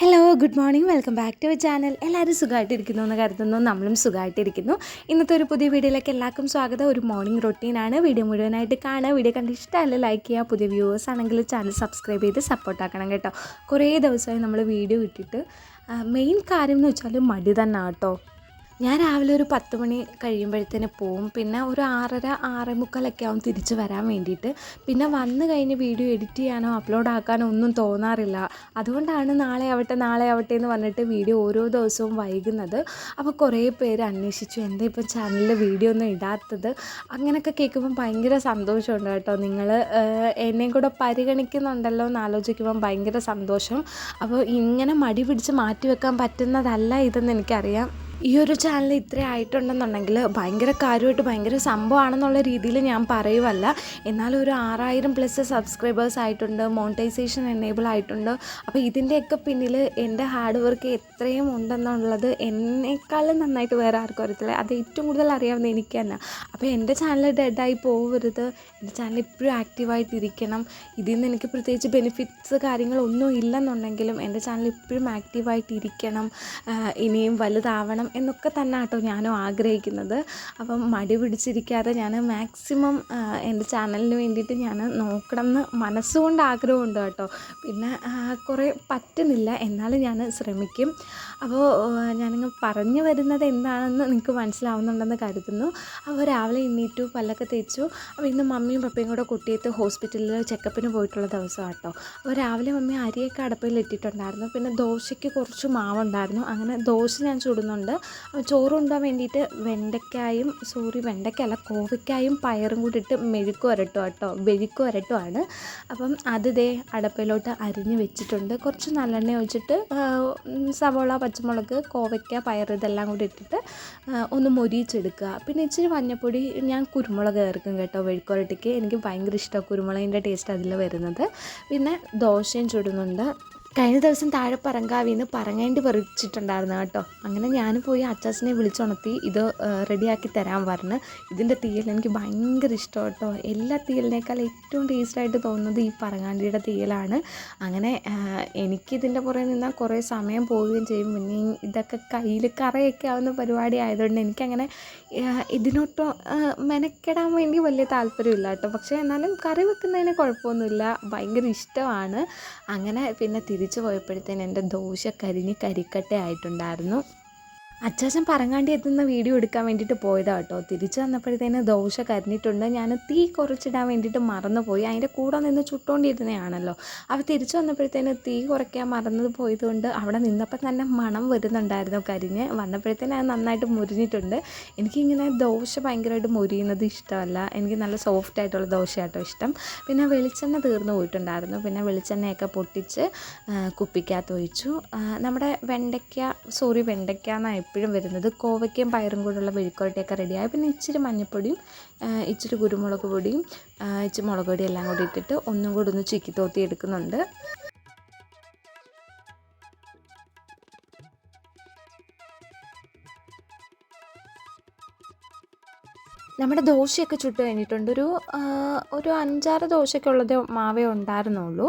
Hello good morning welcome back to our channel എല്ലാവരും സുഖമായിട്ടിരിക്കുന്നു എന്ന് കരുതുന്നു. നമ്മളും സുഖമായിട്ടിരിക്കുന്നു. ഇന്നത്തെ ഒരു പുതിയ വീഡിയോയിലേക്ക് എല്ലാവർക്കും സ്വാഗതം. ഒരു മോർണിംഗ് റൊട്ടീനാണ് വീഡിയോ മുഴുവനായിട്ട് കാണുക. വീഡിയോ കണ്ട് ഇഷ്ടമല്ല ലൈക്ക് ചെയ്യുക. പുതിയ വ്യൂവേഴ്സ് ആണെങ്കിൽ ചാനൽ സബ്സ്ക്രൈബ് ചെയ്ത് സപ്പോർട്ടാക്കണം കേട്ടോ. കുറേ ദിവസമായി നമ്മൾ വീഡിയോ ഇട്ടിട്ട് മെയിൻ കാര്യം എന്ന് വെച്ചാൽ മടി തന്നെ കേട്ടോ. ഞാൻ രാവിലെ ഒരു പത്ത് മണി കഴിയുമ്പോഴത്തേന് പോവും. പിന്നെ ഒരു ആറര ആറേ മുക്കാലൊക്കെ ആവും തിരിച്ച് വരാൻ വേണ്ടിയിട്ട്. പിന്നെ വന്നു കഴിഞ്ഞ് വീഡിയോ എഡിറ്റ് ചെയ്യാനോ അപ്ലോഡ് ആക്കാനോ ഒന്നും തോന്നാറില്ല. അതുകൊണ്ടാണ് നാളെ ആവട്ടെ നാളെ ആവട്ടെ എന്ന് പറഞ്ഞിട്ട് വീഡിയോ ഓരോ ദിവസവും വൈകുന്നത്. അപ്പോൾ കുറേ പേര് അന്വേഷിച്ചു എന്താ ഇപ്പം ചാനലിൽ വീഡിയോ ഒന്നും ഇടാത്തത്? അങ്ങനെയൊക്കെ കേൾക്കുമ്പോൾ ഭയങ്കര സന്തോഷമുണ്ട് കേട്ടോ. നിങ്ങൾ എന്നെയും കൂടെ പരിഗണിക്കുന്നുണ്ടല്ലോ എന്ന് ആലോചിക്കുമ്പം ഭയങ്കര സന്തോഷം. അപ്പോൾ ഇങ്ങനെ മടി പിടിച്ച് മാറ്റി വെക്കാൻ പറ്റുന്നതല്ല ഇതെന്ന് എനിക്കറിയാം. ഈ ഒരു ചാനൽ ഇത്ര ആയിട്ടുണ്ടെന്നുണ്ടെങ്കിൽ ഭയങ്കര കാര്യമായിട്ട് ഭയങ്കര സംഭവമാണെന്നുള്ള രീതിയിൽ ഞാൻ പറയുമല്ല എന്നാലും ഒരു ആറായിരം പ്ലസ് സബ്സ്ക്രൈബേഴ്സ് ആയിട്ടുണ്ട് മോണിറ്റൈസേഷൻ എനേബിൾ ആയിട്ടുണ്ട്. അപ്പോൾ ഇതിന്റെയൊക്കെ പിന്നിൽ എന്റെ ഹാർഡ് വർക്ക് എത്രയും ഉണ്ടെന്നുള്ളത് എന്നെക്കാളും നന്നായിട്ട് വേറെ ആർക്കും അറിയത്തില്ല. അത് ഏറ്റവും കൂടുതൽ അറിയാവുന്ന എനിക്ക് തന്നെ. അപ്പോൾ എന്റെ ചാനൽ ഡെഡായി പോകരുത് എന്റെ ചാനൽ ഇപ്പോഴും ആക്റ്റീവായിട്ടിരിക്കണം ഇതിൽ നിന്ന് എനിക്ക് പ്രത്യേകിച്ച് ബെനിഫിറ്റ്സ് കാര്യങ്ങളൊന്നും ഇല്ലെന്നുണ്ടെങ്കിലും എന്റെ ചാനൽ ഇപ്പോഴും ആക്റ്റീവായിട്ടിരിക്കണം ഇനിയും വലുതാവണം എന്നൊക്കെ തന്നെ കേട്ടോ ഞാനും ആഗ്രഹിക്കുന്നത്. അപ്പം മടി പിടിച്ചിരിക്കാതെ ഞാൻ മാക്സിമം എന്റെ ചാനലിന് വേണ്ടിയിട്ട് ഞാൻ നോക്കണം എന്ന് മനസ്സുകൊണ്ട് ആഗ്രഹമുണ്ട് കേട്ടോ. പിന്നെ കുറേ പറ്റുന്നില്ല. എന്നാലും ഞാൻ ശ്രമിക്കും. അപ്പോൾ ഞാനിങ്ങ് പറഞ്ഞു വരുന്നത് എന്താണെന്ന് നിങ്ങൾക്ക് മനസ്സിലാവുന്നുണ്ടെന്ന് കരുതുന്നു. അപ്പോൾ രാവിലെ എണ്ണീറ്റു പല്ലൊക്കെ തേച്ചു. അപ്പോൾ ഇന്ന് മമ്മിയും പപ്പയും കൂടെ കുട്ടിയത്ത് ഹോസ്പിറ്റലിൽ ചെക്കപ്പിന് പോയിട്ടുള്ള ദിവസം കേട്ടോ അപ്പോൾ രാവിലെ മമ്മി അരിയൊക്കെ അടുപ്പിൽ ഇട്ടിട്ടുണ്ടായിരുന്നു. പിന്നെ ദോശയ്ക്ക് കുറച്ച് മാവുണ്ടായിരുന്നു. അങ്ങനെ ദോശ ഞാൻ ചുടുന്നുണ്ട്. ചോറ് കൊണ്ടുപോകാൻ വേണ്ടിയിട്ട് വെണ്ടയ്ക്കായും സോറി വെണ്ടയ്ക്കല്ല കോവയ്ക്കായും പയറും കൂടി ഇട്ട് മെഴുക്ക് വരട്ടോ കേട്ടോ വെഴുക്ക് വരട്ടോ ആണ്. അപ്പം അത് ദേ അടപ്പയിലോട്ട് അരിഞ്ഞ് വെച്ചിട്ടുണ്ട്. കുറച്ച് നല്ലെണ്ണ ഒഴിച്ചിട്ട് സവോള പച്ചമുളക് കോവയ്ക്ക പയർ ഇതെല്ലാം കൂടി ഇട്ടിട്ട് ഒന്ന് മൊരിയിച്ചെടുക്കുക. പിന്നെ ഇച്ചിരി മഞ്ഞപ്പൊടി ഞാൻ കുരുമുളക് ചേർക്കും കേട്ടോ വെഴുക്ക് വരട്ടിക്ക് എനിക്ക് ഭയങ്കര ഇഷ്ടമാണ് കുരുമുളകിന്റെ ടേസ്റ്റ് അതിൽ വരുന്നത്. പിന്നെ ദോശയും ചുടുന്നുണ്ട്. കഴിഞ്ഞ ദിവസം താഴെ പറങ്കാവിൽ നിന്ന് പറങ്ങേണ്ടി പറിച്ചിട്ടുണ്ടായിരുന്നു കേട്ടോ. അങ്ങനെ ഞാൻ പോയി അച്ചാച്ചനെ വിളിച്ചുണർത്തി ഇത് റെഡിയാക്കി തരാൻ പറഞ്ഞ്. ഇതിന്റെ തീയൽ എനിക്ക് ഭയങ്കര ഇഷ്ടം കേട്ടോ. എല്ലാ തീയലിനേക്കാൾ ഏറ്റവും ടേസ്റ്റായിട്ട് തോന്നുന്നത് ഈ പറങ്ങാണ്ടിയുടെ തീയലാണ്. അങ്ങനെ എനിക്കിതിന്റെ പുറകെ നിന്നാൽ കുറേ സമയം പോവുകയും ചെയ്യും. പിന്നെ ഇതൊക്കെ കയ്യിൽ കറയൊക്കെ ആവുന്ന പരിപാടി ആയതുകൊണ്ട് എനിക്കങ്ങനെ ഇതിനൊട്ടും മെനക്കെടാൻ വേണ്ടി വലിയ താല്പര്യമില്ല കേട്ടോ. പക്ഷേ എന്നാലും കറി വെക്കുന്നതിന് കുഴപ്പമൊന്നുമില്ല. ഭയങ്കര ഇഷ്ടമാണ്. അങ്ങനെ പിന്നെ തിരിച്ചു പോയപ്പോഴത്തേന് എന്റെ ദോശ കരിഞ്ഞ് കരിക്കട്ട ആയിട്ടുണ്ടായിരുന്നു അച്ചാച്ചൻ പറങ്ങാണ്ടി എത്തുന്ന വീഡിയോ എടുക്കാൻ വേണ്ടിയിട്ട് പോയതാണ് കേട്ടോ. തിരിച്ചു വന്നപ്പോഴത്തേന് ദോശ കരിഞ്ഞിട്ടുണ്ട്. ഞാൻ തീ കുറച്ചിടാൻ വേണ്ടിയിട്ട് മറന്നുപോയി. അതിന്റെ കൂടെ നിന്ന് ചുട്ടുകൊണ്ടിരുന്നതാണല്ലോ അപ്പോൾ തിരിച്ചു വന്നപ്പോഴത്തേന് തീ കുറയ്ക്കാൻ മറന്നത് പോയതുകൊണ്ട് അവിടെ നിന്നപ്പോൾ തന്നെ മണം വരുന്നുണ്ടായിരുന്നു കരിഞ്ഞ്. വന്നപ്പോഴത്തേന് അത് നന്നായിട്ട് മുരിഞ്ഞിട്ടുണ്ട്. എനിക്കിങ്ങനെ ദോശ ഭയങ്കരമായിട്ട് മുരിയുന്നത് ഇഷ്ടമല്ല. എനിക്ക് നല്ല സോഫ്റ്റ് ആയിട്ടുള്ള ദോശയാട്ടോ ഇഷ്ടം. പിന്നെ വെളിച്ചെണ്ണ തീർന്നു പോയിട്ടുണ്ടായിരുന്നു. പിന്നെ വെളിച്ചെണ്ണയൊക്കെ പൊട്ടിച്ച് കുപ്പിക്കകത്ത് ഒഴിച്ചു. നമ്മുടെ വെണ്ടയ്ക്ക സോറി വെണ്ടയ്ക്ക എന്നാണ് എപ്പോഴും വരുന്നത്. കോവയ്ക്കയും പയറും കൂടെയുള്ള മെഴുക്കുവരട്ടിയൊക്കെ റെഡിയായി പിന്നെ ഇച്ചിരി മഞ്ഞൾപ്പൊടിയും ഇച്ചിരി കുരുമുളക് പൊടിയും ഇച്ചിരി മുളക് പൊടിയും എല്ലാം കൂടി ഇട്ടിട്ട് ഒന്നും കൂടി ഒന്ന് ചിക്കി തോത്തി എടുക്കുന്നുണ്ട്. നമ്മുടെ ദോശയൊക്കെ ചുട്ട് കഴിഞ്ഞിട്ടുണ്ട്. ഒരു ഒരു അഞ്ചാറ് ദോശയൊക്കെ ഉള്ളത് മാവേ ഉണ്ടായിരുന്നുള്ളൂ.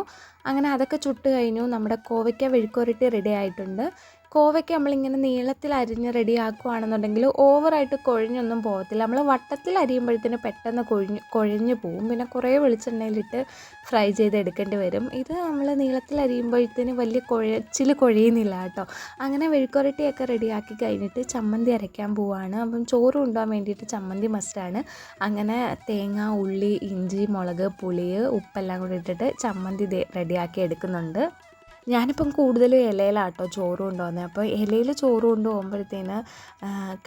അങ്ങനെ അതൊക്കെ ചുട്ട് കഴിഞ്ഞു. നമ്മുടെ കോവയ്ക്ക വെഴുക്കുരട്ടി റെഡി ആയിട്ടുണ്ട്. കോവയ്ക്ക് നമ്മളിങ്ങനെ നീളത്തിൽ അരിഞ്ഞ് റെഡി ആക്കുകയാണെന്നുണ്ടെങ്കിൽ ഓവറായിട്ട് കൊഴിഞ്ഞൊന്നും പോകത്തില്ല. നമ്മൾ വട്ടത്തിൽ അരിയുമ്പോഴത്തേന് പെട്ടെന്ന് കൊഴിഞ്ഞ് കൊഴിഞ്ഞ് പോവും. പിന്നെ കുറേ വെളിച്ചെണ്ണയിലിട്ട് ഫ്രൈ ചെയ്ത് എടുക്കേണ്ടി വരും. ഇത് നമ്മൾ നീളത്തിൽ അരിയുമ്പോഴത്തേന് വലിയ കുഴച്ചിൽ കൊഴിയുന്നില്ല കേട്ടോ. അങ്ങനെ വെഴുക്കുരട്ടിയൊക്കെ റെഡിയാക്കി കഴിഞ്ഞിട്ട് ചമ്മന്തി അരയ്ക്കാൻ പോവാണ്. അപ്പം ചോറ് കൊണ്ടുപോകാൻ വേണ്ടിയിട്ട് ചമ്മന്തി മസ്റ്റാണ് അങ്ങനെ തേങ്ങ ഉള്ളി ഇഞ്ചി മുളക് പുളി ഉപ്പെല്ലാം കൂടി ഇട്ടിട്ട് ചമ്മന്തി റെഡിയാക്കി എടുക്കുന്നുണ്ട്. ഞാനിപ്പം കൂടുതലും ഇലയിലാട്ടോ ചോറ് കൊണ്ടുപോകുന്നത്. അപ്പോൾ ഇലയിൽ ചോറ് കൊണ്ടുപോകുമ്പോഴത്തേന്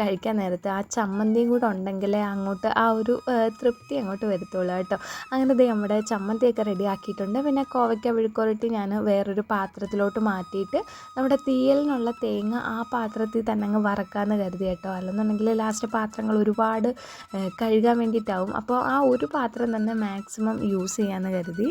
കഴിക്കാൻ നേരത്തെ ആ ചമ്മന്തിയും കൂടെ ഉണ്ടെങ്കിലേ അങ്ങോട്ട് ആ ഒരു തൃപ്തി അങ്ങോട്ട് വരത്തുള്ളൂ കേട്ടോ. അങ്ങനെ ദേ നമ്മുടെ ചമ്മന്തിയൊക്കെ റെഡി ആക്കിയിട്ടുണ്ട്. പിന്നെ കോവയ്ക്ക വിഴുക്കുരട്ടി ഞാൻ വേറൊരു പാത്രത്തിലോട്ട് മാറ്റിയിട്ട് നമ്മുടെ തീയലിനുള്ള തേങ്ങ ആ പാത്രത്തിൽ തന്നെ അങ്ങ് വറക്കാമെന്ന് കരുതി കേട്ടോ. അല്ലെന്നുണ്ടെങ്കിൽ ലാസ്റ്റ് പാത്രങ്ങൾ ഒരുപാട് കഴുകാൻ വേണ്ടിയിട്ടാവും. അപ്പോൾ ആ ഒരു പാത്രം തന്നെ മാക്സിമം യൂസ് ചെയ്യാമെന്ന് കരുതി.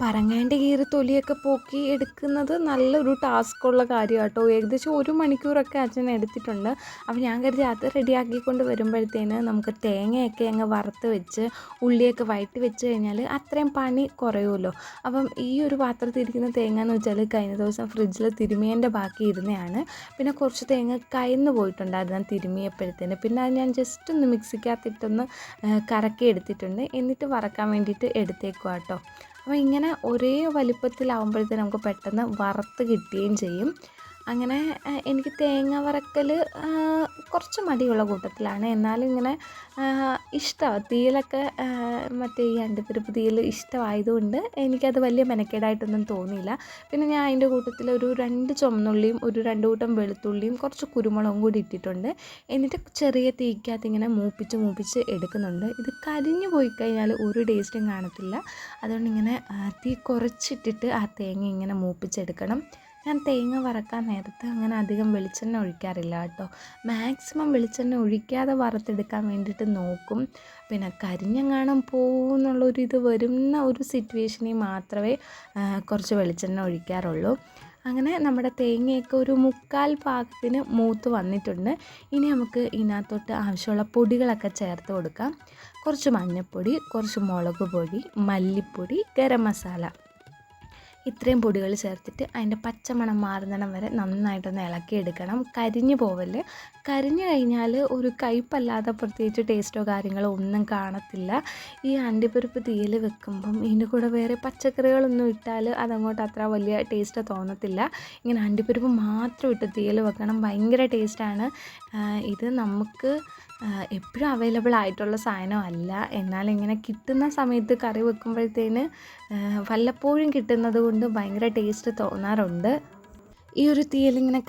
പറങ്ങാണ്ട് കീറി തൊലിയൊക്കെ പോക്കി എടുക്കുന്നത് നല്ലൊരു ടാസ്ക്കുള്ള കാര്യം കേട്ടോ ഏകദേശം ഒരു മണിക്കൂറൊക്കെ അച്ഛൻ എടുത്തിട്ടുണ്ട്. അപ്പോൾ ഞാൻ കരുതി അത് റെഡിയാക്കിക്കൊണ്ട് വരുമ്പോഴത്തേന് നമുക്ക് തേങ്ങയൊക്കെ അങ്ങ് വറുത്ത് വെച്ച് ഉള്ളിയൊക്കെ വഴറ്റി വെച്ച് കഴിഞ്ഞാൽ അത്രയും പണി കുറയുമല്ലോ. അപ്പം ഈ ഒരു പാത്രത്തിൽ ഇരിക്കുന്ന തേങ്ങ എന്ന് വെച്ചാൽ കഴിഞ്ഞ ദിവസം ഫ്രിഡ്ജിൽ തിരുമിയന്റെ ബാക്കി ഇരുന്നതാണ് പിന്നെ കുറച്ച് തേങ്ങ കയന്ന് പോയിട്ടുണ്ടായിരുന്നു തിരുമിയപ്പോഴത്തേന്. പിന്നെ അത് ഞാൻ ജസ്റ്റ് ഒന്ന് മിക്സിക്കകത്തിട്ടൊന്ന് കറക്കി എടുത്തിട്ടുണ്ട് എന്നിട്ട് വറക്കാൻ വേണ്ടിയിട്ട് എടുത്തേക്കുക കേട്ടോ അപ്പോൾ ഇങ്ങനെ ഒരേ വലിപ്പത്തിലാവുമ്പോഴത്തേന് നമുക്ക് പെട്ടെന്ന് വറുത്ത് കിട്ടുകയും ചെയ്യും. അങ്ങനെ എനിക്ക് തേങ്ങ വറക്കൽ കുറച്ച് മടിയുള്ള കൂട്ടത്തിലാണ്. എന്നാലും ഇങ്ങനെ ഇഷ്ടമാണ് തീയിലൊക്കെ മറ്റേ ഈ അണ്ടിപ്പരിപ്പ് തീയിൽ ഇഷ്ടമായതുകൊണ്ട് എനിക്കത് വലിയ മെനക്കേടായിട്ടൊന്നും തോന്നിയില്ല. പിന്നെ ഞാൻ അതിന്റെ കൂട്ടത്തിൽ ഒരു രണ്ട് ചുമന്നുള്ളിയും ഒരു രണ്ട് കൂട്ടം വെളുത്തുള്ളിയും കുറച്ച് കുരുമുളകും കൂടി ഇട്ടിട്ടുണ്ട്. എന്നിട്ട് ചെറിയ തീക്കകത്ത് ഇങ്ങനെ മൂപ്പിച്ച് മൂപ്പിച്ച് എടുക്കുന്നുണ്ട്. ഇത് കരിഞ്ഞു പോയി കഴിഞ്ഞാൽ ഒരു ടേസ്റ്റും കാണത്തില്ല. അതുകൊണ്ട് ഇങ്ങനെ തീ കുറച്ചിട്ടിട്ട് ആ തേങ്ങ ഇങ്ങനെ മൂപ്പിച്ചെടുക്കണം. ഞാൻ തേങ്ങ വറക്കാൻ നേരത്ത് അങ്ങനെ അധികം വെളിച്ചെണ്ണ ഒഴിക്കാറില്ല കേട്ടോ. മാക്സിമം വെളിച്ചെണ്ണ ഒഴിക്കാതെ വറുത്തെടുക്കാൻ വേണ്ടിയിട്ട് നോക്കും. പിന്നെ കരിഞ്ഞെങ്ങാണം പോകുമെന്നുള്ളൊരിത് വരുന്ന ഒരു സിറ്റുവേഷനിൽ മാത്രമേ കുറച്ച് വെളിച്ചെണ്ണ ഒഴിക്കാറുള്ളൂ. അങ്ങനെ നമ്മുടെ തേങ്ങയൊക്കെ ഒരു മുക്കാൽ പാകത്തിന് മൂത്ത് വന്നിട്ടുണ്ട്. ഇനി നമുക്ക് ഇതിനകത്തോട്ട് ആവശ്യമുള്ള പൊടികളൊക്കെ ചേർത്ത് കൊടുക്കാം. കുറച്ച് മഞ്ഞൾപ്പൊടി കുറച്ച് മുളക് പൊടി മല്ലിപ്പൊടി ഗരം മസാല. ഇത്രയും പൊടികൾ ചേർത്തിട്ട് അതിന്റെ പച്ചമണം മാറുന്നിടം വരെ നന്നായിട്ടൊന്ന് ഇളക്കിയെടുക്കണം. കരിഞ്ഞു പോവൽ കരിഞ്ഞു കഴിഞ്ഞാൽ ഒരു കയ്പല്ലാതെ പ്രത്യേകിച്ച് ടേസ്റ്റോ കാര്യങ്ങളോ ഒന്നും കാണത്തില്ല. ഈ അണ്ടിപ്പരിപ്പ് തീയിൽ വെക്കുമ്പം ഇതിന്റെ കൂടെ വേറെ പച്ചക്കറികളൊന്നും ഇട്ടാൽ അതങ്ങോട്ട് അത്ര വലിയ ടേസ്റ്റ് തോന്നത്തില്ല. ഇങ്ങനെ അണ്ടിപ്പരിപ്പ് മാത്രം ഇട്ട് തീയിൽ വെക്കണം ഭയങ്കര ടേസ്റ്റാണ്. ഇത് നമുക്ക് എപ്പോഴും അവൈലബിൾ ആയിട്ടുള്ള സാധനമല്ല എന്നാൽ ഇങ്ങനെ കിട്ടുന്ന സമയത്ത് കറി വെക്കുമ്പോഴത്തേന് വല്ലപ്പോഴും കിട്ടുന്നത് കൊണ്ട് ഭയങ്കര ടേസ്റ്റ് തോന്നാറുണ്ട്. ഈ ഒരു തീയലിങ്ങനെ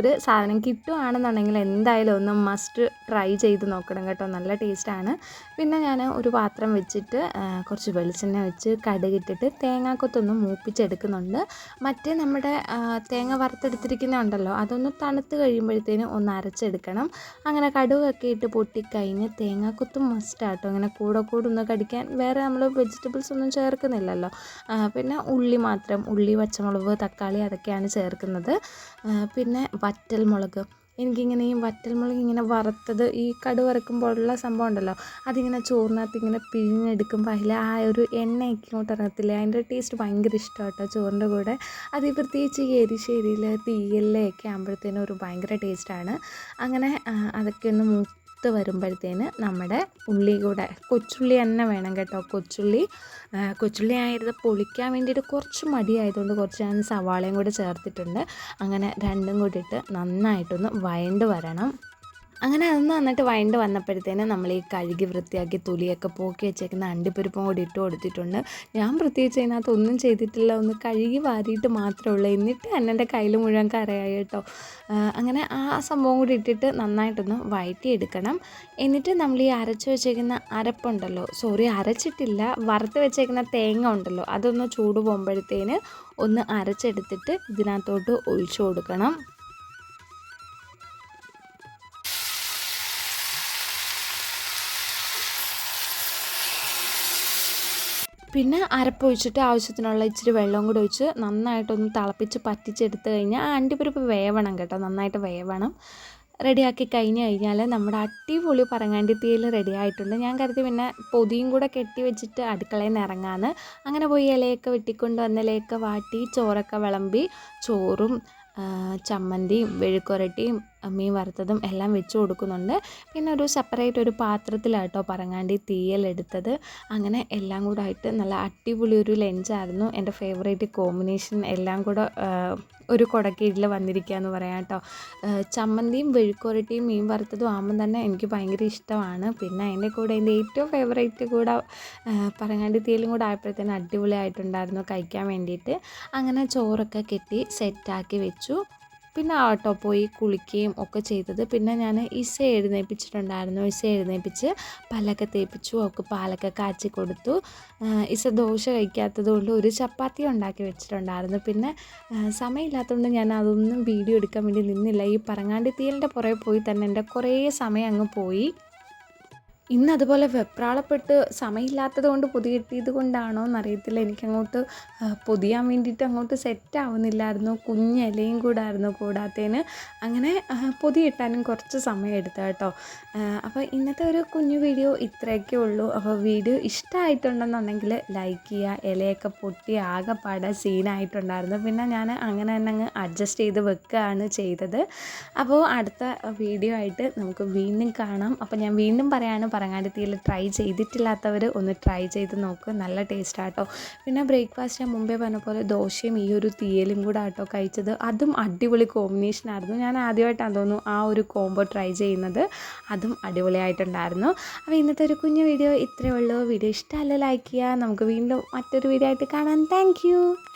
ഒരു സാധനം കിട്ടുകയാണെന്നുണ്ടെങ്കിൽ എന്തായാലും ഒന്ന് മസ്റ്റ് ട്രൈ ചെയ്ത് നോക്കണം കേട്ടോ. നല്ല ടേസ്റ്റാണ് പിന്നെ ഞാൻ ഒരു പാത്രം വെച്ചിട്ട് കുറച്ച് വെളിച്ചെണ്ണ വെച്ച് കടുകിട്ടിട്ട് തേങ്ങാക്കൊത്തൊന്ന് മൂപ്പിച്ചെടുക്കുന്നുണ്ട്. മറ്റേ നമ്മുടെ തേങ്ങ വറുത്തെടുത്തിരിക്കുന്ന ഉണ്ടല്ലോ അതൊന്ന് തണുത്ത് കഴിയുമ്പോഴത്തേന് ഒന്ന് അരച്ചെടുക്കണം. അങ്ങനെ കടുകൊക്കെ ഇട്ട് പൊട്ടിക്കഴിഞ്ഞ് തേങ്ങാക്കൊത്തും മസ്റ്റാട്ടോ അങ്ങനെ കൂടെ കൂടെ ഒന്ന് കടിക്കാൻ വേറെ നമ്മൾ വെജിറ്റബിൾസ് ഒന്നും ചേർക്കുന്നില്ലല്ലോ. പിന്നെ ഉള്ളി മാത്രം ഉള്ളി പച്ചമുളക് തക്കാളി അതൊക്കെയാണ് ചേർക്കുന്നത്. ചേർക്കുന്നത്. പിന്നെ വറ്റൽ മുളക് എനിക്കിങ്ങനെ ഈ വറ്റൽമുളക് ഇങ്ങനെ വറുത്തത് ഈ കടു വറുക്കുമ്പോഴുള്ള സംഭവം ഉണ്ടല്ലോ അതിങ്ങനെ ചോറിനകത്ത് ഇങ്ങനെ പിഴിഞ്ഞെടുക്കുമ്പോൾ അതിൽ ആ ഒരു എണ്ണയൊക്കെ ഇങ്ങോട്ട് ഇറങ്ങത്തില്ലേ അതിന്റെ ടേസ്റ്റ് ഭയങ്കര ഇഷ്ടമാണ് കേട്ടോ ചോറിന്റെ കൂടെ. അത് പ്രത്യേകിച്ച് ഈ എരിശ്ശേരിയിൽ തീയലിലൊക്കെ ആകുമ്പോഴത്തേനും ഒരു ഭയങ്കര ടേസ്റ്റാണ് അങ്ങനെ അതൊക്കെ ഒന്ന് മൂത്ത് വരുമ്പോഴത്തേന് നമ്മുടെ ഉള്ളി കൂടെ കൊച്ചുള്ളി തന്നെ വേണം കേട്ടോ. കൊച്ചുള്ളി കൊച്ചുള്ളി ആയത് പൊളിക്കാൻ വേണ്ടിയിട്ട് കുറച്ച് മടിയായതുകൊണ്ട് കുറച്ച് ഞാൻ സവാളയും കൂടെ ചേർത്തിട്ടുണ്ട്. അങ്ങനെ രണ്ടും കൂടിയിട്ട് നന്നായിട്ടൊന്ന് വയണ്ട് വരണം. അങ്ങനെ അതൊന്ന് വന്നിട്ട് വഴണ്ട് വന്നപ്പോഴത്തേനും നമ്മൾ ഈ കഴുകി വൃത്തിയാക്കി തുലിയൊക്കെ പോക്കി വെച്ചേക്കുന്ന അണ്ടിപ്പരിപ്പും കൂടി ഇട്ട് കൊടുത്തിട്ടുണ്ട്. ഞാൻ പ്രത്യേകിച്ച് അതിനകത്ത് ഒന്നും ചെയ്തിട്ടില്ല. ഒന്ന് കഴുകി വാരിയിട്ട് മാത്രമേ ഉള്ളൂ. എന്നിട്ട് എന്നെ കയ്യിൽ മുഴുവൻ കറയായി കേട്ടോ. അങ്ങനെ ആ സംഭവം കൂടി ഇട്ടിട്ട് നന്നായിട്ടൊന്ന് വഴറ്റിയെടുക്കണം. എന്നിട്ട് നമ്മൾ ഈ അരച്ച് വെച്ചേക്കുന്ന അരപ്പുണ്ടല്ലോ. സോറി അരച്ചിട്ടില്ല. വറുത്ത് വെച്ചേക്കുന്ന തേങ്ങ ഉണ്ടല്ലോ. അതൊന്ന് ചൂട് പോകുമ്പോഴത്തേന് ഒന്ന് അരച്ചെടുത്തിട്ട് ഇതിനകത്തോട്ട് ഒഴിച്ചു കൊടുക്കണം. പിന്നെ അരപ്പൊഴിച്ചിട്ട് ആവശ്യത്തിനുള്ള ഇച്ചിരി വെള്ളം കൂടി ഒഴിച്ച് നന്നായിട്ടൊന്ന് തിളപ്പിച്ച് പറ്റിച്ചെടുത്ത് കഴിഞ്ഞാൽ അണ്ടിപ്പരിപ്പ് വേവണം കേട്ടോ നന്നായിട്ട് വേവണം. റെഡിയാക്കി കഴിഞ്ഞ് കഴിഞ്ഞാൽ നമ്മുടെ അടിപൊളി പറങ്ങാണ്ടി തീയിൽ റെഡി ആയിട്ടുണ്ട്. ഞാൻ കരുതി പിന്നെ പൊതിയും കൂടെ കെട്ടി വെച്ചിട്ട് അടുക്കളയിൽ നിന്ന് ഇറങ്ങാന്ന്. അങ്ങനെ പോയി ഇലയൊക്കെ വെട്ടിക്കൊണ്ട് വന്ന ഇലയൊക്കെ വാട്ടി ചോറൊക്കെ വിളമ്പി ചോറും ചമ്മന്തിയും വെഴുക്കുരട്ടിയും മീൻ വറുത്തതും എല്ലാം വെച്ച് കൊടുക്കുന്നുണ്ട്. പിന്നെ ഒരു സെപ്പറേറ്റ് ഒരു പാത്രത്തിലാട്ടോ പറങ്ങാണ്ടി തീയലെടുത്തത് അങ്ങനെ എല്ലാം കൂടെ ആയിട്ട് നല്ല അടിപൊളി ഒരു ലഞ്ചായിരുന്നു. എന്റെ ഫേവറേറ്റ് കോമ്പിനേഷൻ എല്ലാം കൂടെ ഒരു കുടക്കീഴിൽ വന്നിരിക്കുക എന്ന് പറയാം കേട്ടോ ചമ്മന്തിയും വെഴുക്കുരട്ടിയും മീൻ വറുത്തതും ആകുമ്പം തന്നെ എനിക്ക് ഭയങ്കര ഇഷ്ടമാണ്. പിന്നെ അതിന്റെ കൂടെ എന്റെ ഏറ്റവും ഫേവറേറ്റ് കൂടെ പറങ്ങാണ്ടി തീയലും കൂടെ ആയപ്പോഴത്തേനും അടിപൊളിയായിട്ടുണ്ടായിരുന്നു കഴിക്കാൻ വേണ്ടിയിട്ട്. അങ്ങനെ ചോറൊക്കെ കെട്ടി സെറ്റാക്കി വെച്ചു. പിന്നെ ആട്ടോ പോയി കുളിക്കുകയും ഒക്കെ ചെയ്തത്. പിന്നെ ഞാൻ ഇസ എഴുന്നേൽപ്പിച്ചിട്ടുണ്ടായിരുന്നു ഇസ എഴുന്നേൽപ്പിച്ച് പല്ലൊക്കെ തേപ്പിച്ചു ഒക്കെ പാലൊക്കെ കാച്ചി കൊടുത്തു. ഇസ ദോശ കഴിക്കാത്തത് കൊണ്ട് ഒരു ചപ്പാത്തി ഉണ്ടാക്കി വെച്ചിട്ടുണ്ടായിരുന്നു. പിന്നെ സമയമില്ലാത്തതുകൊണ്ട് ഞാൻ അതൊന്നും വീഡിയോ എടുക്കാൻ വേണ്ടി നിന്നില്ല. ഈ പറങ്ങാണ്ടി തീയലിന്റെ പുറകെ പോയി തന്നെ എന്റെ കുറേ സമയം അങ്ങ് പോയി. ഇന്ന് അതുപോലെ വെപ്രാളപ്പെട്ട് സമയമില്ലാത്തത് കൊണ്ട് പൊതി കിട്ടിയത് കൊണ്ടാണോ എന്നറിയത്തില്ല. എനിക്കങ്ങോട്ട് പൊതിയാൻ വേണ്ടിയിട്ട് അങ്ങോട്ട് സെറ്റ് ആവുന്നില്ലായിരുന്നു. കുഞ്ഞ് ഇലയും കൂടായിരുന്നു കൂടാത്തതിന്. അങ്ങനെ പൊതി കിട്ടാനും കുറച്ച് സമയം എടുത്തു കേട്ടോ. അപ്പോൾ ഇന്നത്തെ ഒരു കുഞ്ഞു വീഡിയോ ഇത്രയൊക്കെ ഉള്ളൂ. അപ്പോൾ വീഡിയോ ഇഷ്ടമായിട്ടുണ്ടെന്നുണ്ടെങ്കിൽ ലൈക്ക് ചെയ്യുക. ഇലയൊക്കെ പൊട്ടി ആകെപ്പാടെ സീനായിട്ടുണ്ടായിരുന്നു. പിന്നെ ഞാൻ അങ്ങനെ തന്നെ അങ്ങ് അഡ്ജസ്റ്റ് ചെയ്ത് വെക്കുകയാണ് ചെയ്തത്. അപ്പോൾ അടുത്ത വീഡിയോ ആയിട്ട് നമുക്ക് വീണ്ടും കാണാം. അപ്പോൾ ഞാൻ വീണ്ടും പറയാണ് പറങ്ങാടിത്തിയിൽ ട്രൈ ചെയ്തിട്ടില്ലാത്തവർ ഒന്ന് ട്രൈ ചെയ്ത് നോക്കുക നല്ല ടേസ്റ്റാട്ടോ പിന്നെ ബ്രേക്ക്ഫാസ്റ്റ് ഞാൻ മുമ്പേ പറഞ്ഞ പോലെ ദോശയും ഈ ഒരു തീയലും കൂടെ ആട്ടോ കഴിച്ചത്. അതും അടിപൊളി കോമ്പിനേഷൻ ആയിരുന്നു. ഞാൻ ആദ്യമായിട്ടാണ് തോന്നുന്നു ആ ഒരു കോംബോ ട്രൈ ചെയ്യുന്നത്. അതും അടിപൊളിയായിട്ടുണ്ടായിരുന്നു. അപ്പോൾ ഇന്നത്തെ ഒരു കുഞ്ഞു വീഡിയോ ഇത്രയേ ഉള്ളൂ. വീഡിയോ ഇഷ്ടമല്ല ലൈക്ക് ചെയ്യുക. നമുക്ക് വീണ്ടും മറ്റൊരു വീഡിയോ ആയിട്ട് കാണാം. താങ്ക്